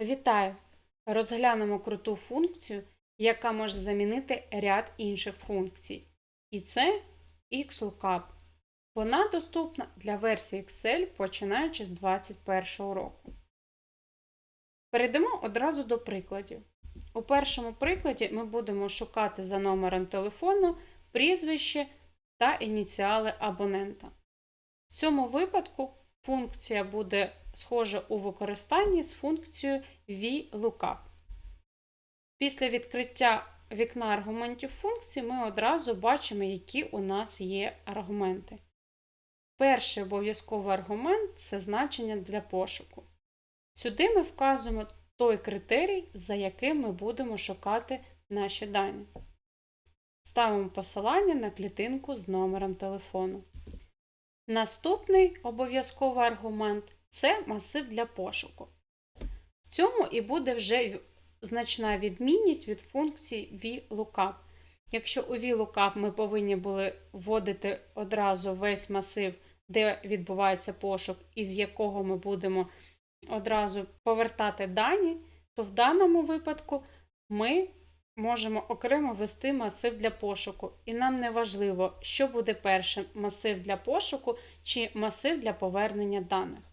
Вітаю! Розглянемо круту функцію, яка може замінити ряд інших функцій. І це XLOOKUP. Вона доступна для версії Excel починаючи з 2021 року. Перейдемо одразу до прикладів. У першому прикладі ми будемо шукати за номером телефону прізвище та ініціали абонента. В цьому випадку функція буде схожа у використанні з функцією VLOOKUP. Після відкриття вікна аргументів функції ми одразу бачимо, які у нас є аргументи. Перший обов'язковий аргумент це значення для пошуку. Сюди ми вказуємо той критерій, за яким ми будемо шукати наші дані. Ставимо посилання на клітинку з номером телефону. Наступний обов'язковий аргумент це масив для пошуку. В цьому і буде вже значна відмінність від функції VLOOKUP. Якщо у VLOOKUP ми повинні були вводити одразу весь масив, де відбувається пошук, і з якого ми будемо одразу повертати дані, то в даному випадку ми можемо окремо ввести масив для пошуку. І нам не важливо, що буде першим масив для пошуку чи масив для повернення даних.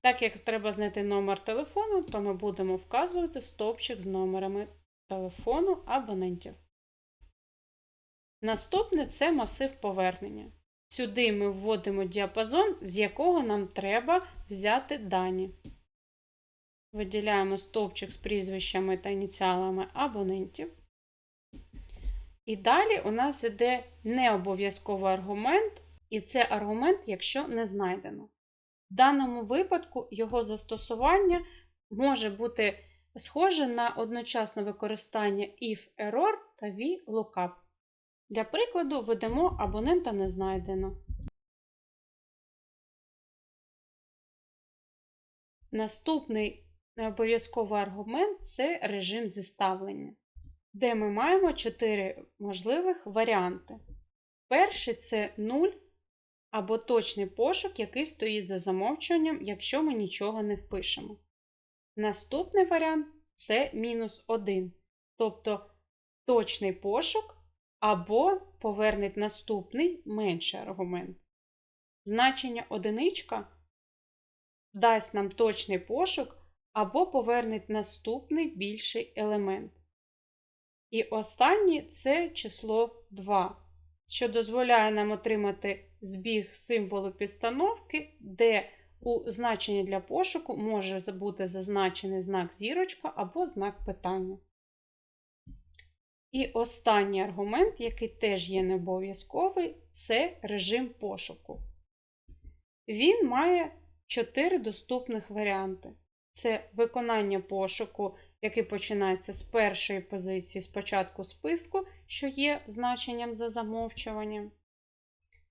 Так як треба знайти номер телефону, то ми будемо вказувати стовпчик з номерами телефону абонентів. Наступне це масив повернення. Сюди ми вводимо діапазон, з якого нам треба взяти дані. Виділяємо стовпчик з прізвищами та ініціалами абонентів. І далі у нас йде необов'язковий аргумент, і це аргумент, якщо не знайдено. В даному випадку його застосування може бути схоже на одночасне використання if error та VLOOKUP. Для прикладу, введемо абонента не знайдено. Наступний необов'язковий аргумент це режим зіставлення, де ми маємо 4 можливих варіанти. Перший це 0 або точний пошук, який стоїть за замовчуванням, якщо ми нічого не впишемо. Наступний варіант це мінус 1, тобто точний пошук або повернеть наступний менший аргумент. Значення одиничка дасть нам точний пошук або повернеть наступний більший елемент. І останнє це число 2, що дозволяє нам отримати збіг символу підстановки, де у значенні для пошуку може бути зазначений знак зірочка або знак питання. І останній аргумент, який теж є не обов'язковий, це режим пошуку. Він має 4 доступних варіанти. Це виконання пошуку, який починається з першої позиції спочатку списку, що є значенням за замовчуванням.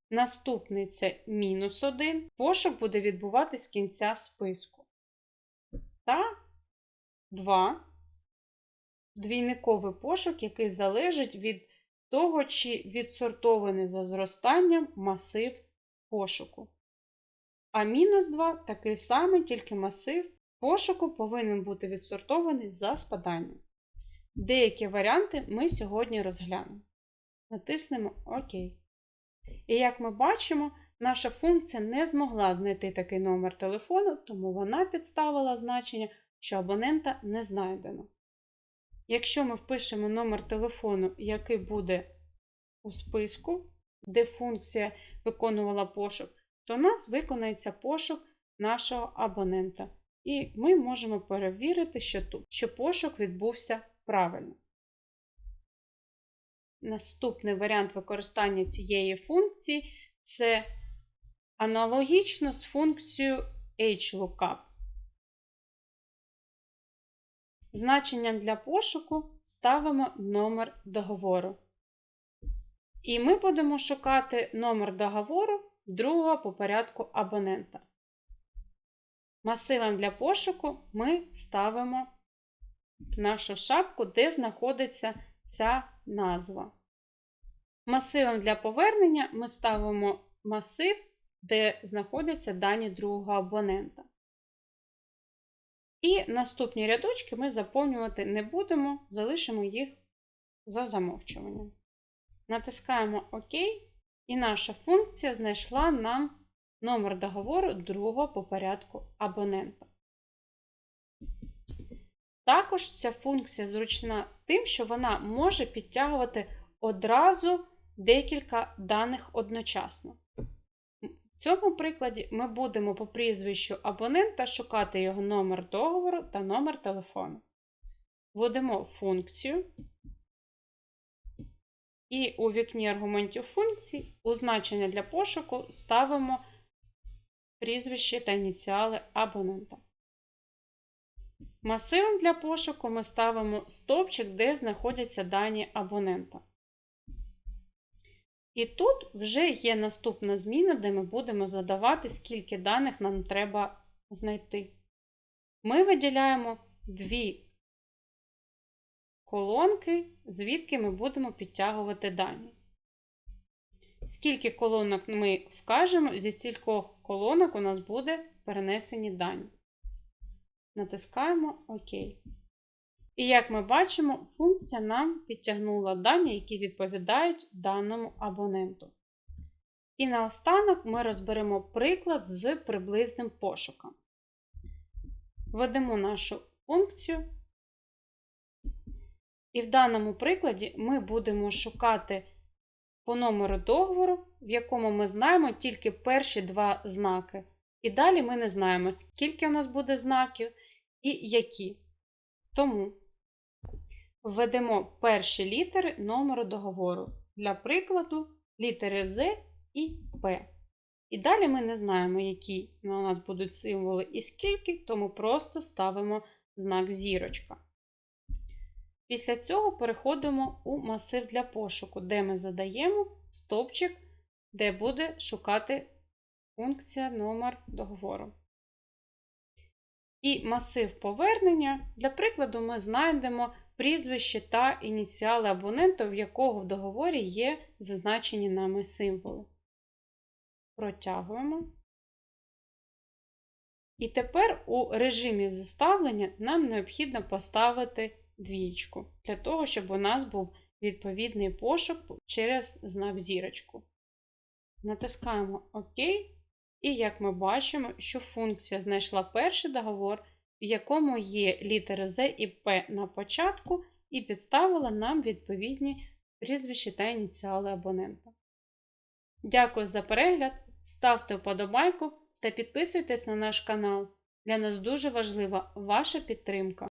Наступний це мінус 1. Пошук буде відбуватись з кінця списку. Та 2. Двійниковий пошук, який залежить від того, чи відсортований за зростанням масив пошуку. А мінус 2 такий самий, тільки масив пошуку повинен бути відсортований за спаданням. Деякі варіанти ми сьогодні розглянемо. Натиснемо ОК. І як ми бачимо, наша функція не змогла знайти такий номер телефону, тому вона підставила значення, що абонента не знайдено. Якщо ми впишемо номер телефону, який буде у списку, де функція виконувала пошук, то у нас виконається пошук нашого абонента. І ми можемо перевірити, що, тут, що пошук відбувся правильно. Наступний варіант використання цієї функції це аналогічно з функцією HLOOKUP. Значенням для пошуку ставимо номер договору. І ми будемо шукати номер договору другого по порядку абонента. Масивом для пошуку ми ставимо нашу шапку, де знаходиться ця назва. Масивом для повернення ми ставимо масив, де знаходяться дані другого абонента. І наступні рядочки ми заповнювати не будемо, залишимо їх за замовчуванням. Натискаємо ОК, і наша функція знайшла нам номер договору другого по порядку абонента. Також ця функція зручна тим, що вона може підтягувати одразу декілька даних одночасно. В цьому прикладі ми будемо по прізвищу абонента шукати його номер договору та номер телефону. Вводимо функцію. І у вікні аргументів функцій у значення для пошуку ставимо прізвище та ініціали абонента. Масивом для пошуку ми ставимо стовпчик, де знаходяться дані абонента. І тут вже є наступна зміна, де ми будемо задавати, скільки даних нам треба знайти. Ми виділяємо дві колонки, звідки ми будемо підтягувати дані. Скільки колонок ми вкажемо, зі стількох колонок у нас буде перенесені дані. Натискаємо ОК. І як ми бачимо, функція нам підтягнула дані, які відповідають даному абоненту. І наостанок ми розберемо приклад з приблизним пошуком. Введемо нашу функцію. І в даному прикладі ми будемо шукати по номеру договору, в якому ми знаємо тільки перші два знаки. І далі ми не знаємо, скільки у нас буде знаків і які. Тому введемо перші літери номеру договору. Для прикладу, літери З і П. І далі ми не знаємо, які у нас будуть символи і скільки, тому просто ставимо знак зірочка. Після цього переходимо у масив для пошуку, де ми задаємо стовпчик, де буде шукати функція номер договору. І масив повернення, для прикладу, ми знайдемо прізвище та ініціали абонента, в якого в договорі є зазначені нами символи. Протягуємо. І тепер у режимі заставлення нам необхідно поставити двічку, для того, щоб у нас був відповідний пошук через знак зірочку. Натискаємо ОК, і як ми бачимо, що функція знайшла перший договор, в якому є літери З і П на початку, і підставила нам відповідні прізвища та ініціали абонента. Дякую за перегляд, ставте вподобайку та підписуйтесь на наш канал. Для нас дуже важлива ваша підтримка.